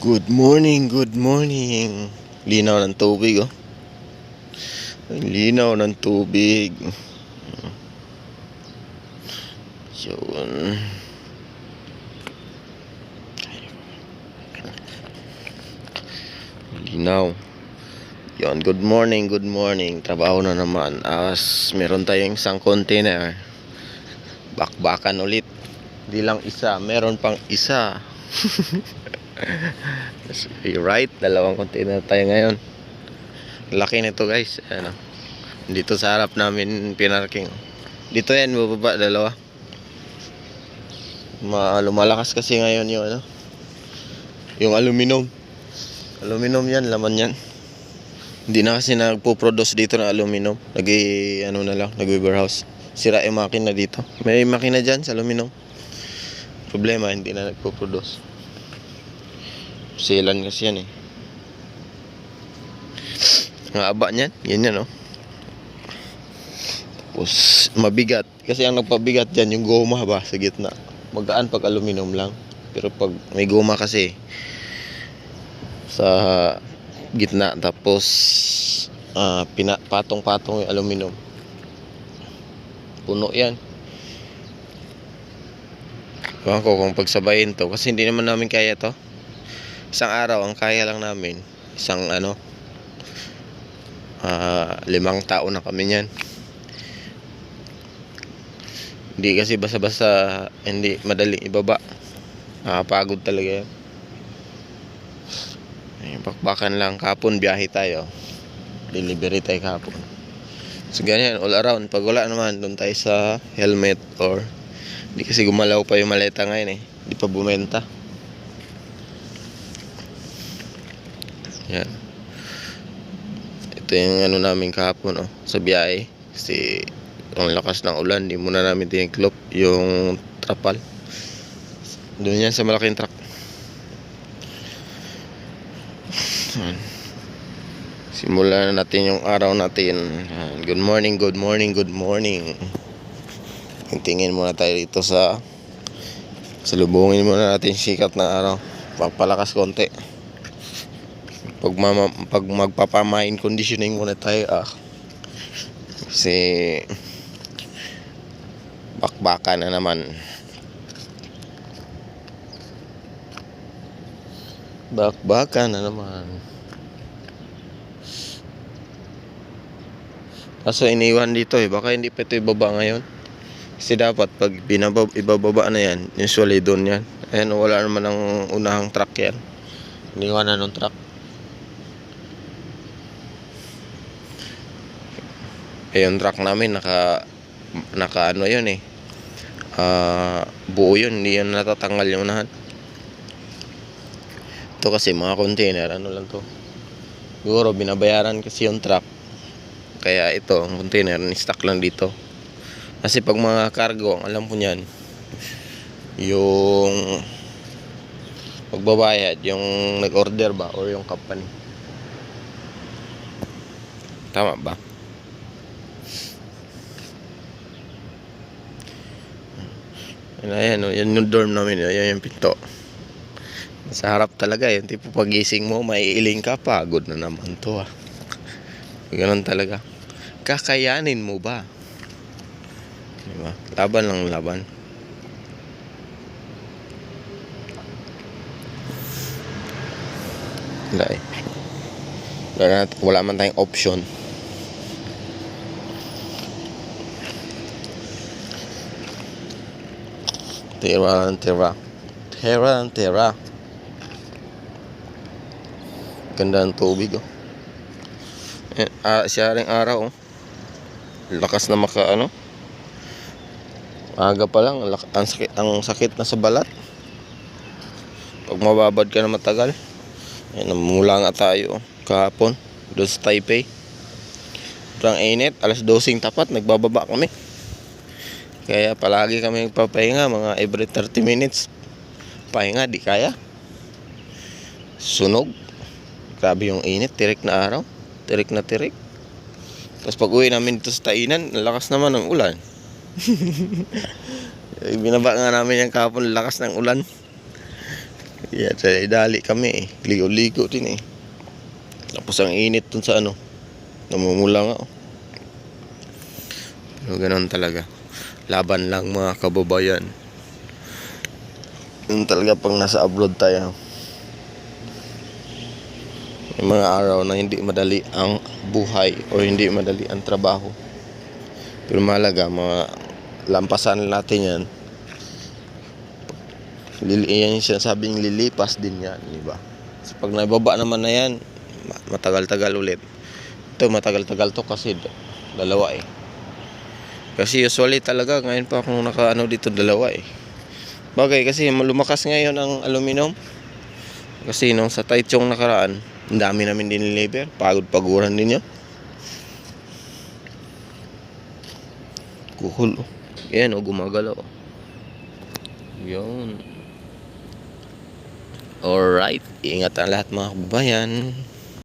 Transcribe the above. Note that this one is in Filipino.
Good morning, good morning. Linaw ng tubig, oh. Linaw ng tubig. Yun. Linaw. Yun, good morning, good morning. Trabaho na naman. As meron tayong isang container. Bakbakan ulit. Di lang isa, meron pang isa. That's right, dalawang container tayo ngayon. Laki nito guys. Ano. Dito sa harap namin pinarking. Dito yan, bababa dalawa. Ma lumalakas kasi ngayon yung ano. Yung aluminum. Aluminum yan, laman yan. Hindi na kasi nagpo-produce dito ng aluminum. Nagi ano na lang, nag-warehouse. Sira yung makina dito. May makina dyan sa aluminum. Problema, hindi na nagpo-produce. Sealan kasi yan eh. Ang aba niyan, yan yan oh. Tapos mabigat. Kasi ang nagpabigat dyan yung goma ba sa gitna. Magaan pag aluminum lang. Pero pag may goma kasi sa gitna tapos ah, pina, patong-patong yung aluminum. Puno yan. Ewan ko kung pagsabayin to kasi hindi naman namin kaya to. Isang araw ang kaya lang namin isang ano ah, limang tao na kami niyan. Hindi kasi basta-basta hindi madaling ibaba. Nakapagod talaga yan. Ay, bakbakan lang kapon biyahe tayo. Delivery tayo kapon. So ganyan, all around. Pag wala naman, doon tayo sa helmet or hindi kasi gumalaw pa yung maleta ngayon eh. Hindi pa bumenta. Yan. Ito yung ano namin kahapon oh, sa biyahe. Kasi ang lakas ng ulan, di muna namin tiniklop yung trapal. Doon yan sa malaking truck. Yan. Simulan na natin yung araw natin. Good morning, good morning, good morning. Tingin muna tayo dito sa salubungin muna natin sikat na araw. Pagpalakas konti. Pag, mama, pag magpapamain conditioning muna tayo ah. Kasi bakbaka na naman. Bakbaka na naman. Kaso iniwan dito eh. Baka hindi pa ito ibaba ngayon. Kasi dapat pag binabab, ibababa na yan, usually doon yan. Ayan, wala naman ang unahang truck yan. Iniwan na ng truck. Eh, yung truck namin naka naka ano yun eh. Ah, buo yun, hindi yan natatanggal yung unahan. Ito kasi mga container, ano lang to. Siguro binabayaran kasi yung truck. Kaya ito, ang container, ni-stock lang dito. Kasi pag mga cargo, ang alam ko niyan, yung magbabayad, yung nag-order ba, or yung company. Tama ba? Ayan, ayan, oh, yan yung dorm namin, oh, yan yung pinto. Sa harap talaga, yung tipo pagising mo, maiiling ka, pagod na naman to ah. Ganon talaga. Kakayanin mo ba? Diba? Laban lang laban. Wala eh. Wala, wala man tayong option. Tira. Tira ng tira. Ganda ng tubig oh. Eh, ah, siya ring araw oh. Lakas na maka ano. Aga pa lang, ang sakit, ang sakit na sa balat. Pag mababad ka na matagal. Ayan, namumula nga tayo oh, kahapon doon sa Taipei. Sobrang init, alas 12 tapat, nagbababa kami. Kaya palagi kami nagpapahinga, mga every 30 minutes. Pahinga, di kaya. Sunog. Grabe yung init, tirik na araw. Tirik na tirik. Tapos pag uwi namin dito sa Tainan, lakas naman ng ulan. Eh, Binaba nga namin yung kahapon, lakas ng ulan. Yeah, sa dali kami eh. Ligo-ligo din eh. Tapos ang init dun sa ano. Namumula nga. oh. Pero ganun talaga. Laban lang mga kababayan. Yun talaga pag nasa abroad tayo. May mga araw na hindi madali ang buhay o hindi madali ang trabaho. Pero mahalaga, mga lampasan natin yan. Lili, yan yung sinasabing lilipas din yan, di ba? So, pag nababa naman na yan, ma- matagal-tagal ulit. Ito, matagal-tagal to kasi dalawa eh. Kasi usually talaga, ngayon pa akong nakaano dito dalawa eh. Bagay kasi lumakas ngayon ang aluminum. Kasi nung sa Taichung nakaraan, ang dami namin diniliver. Pagod-paguran din yun. Kuhul. oh. Yan o, gumagalaw. Yun. Alright. Ingat ang lahat mga kababayan.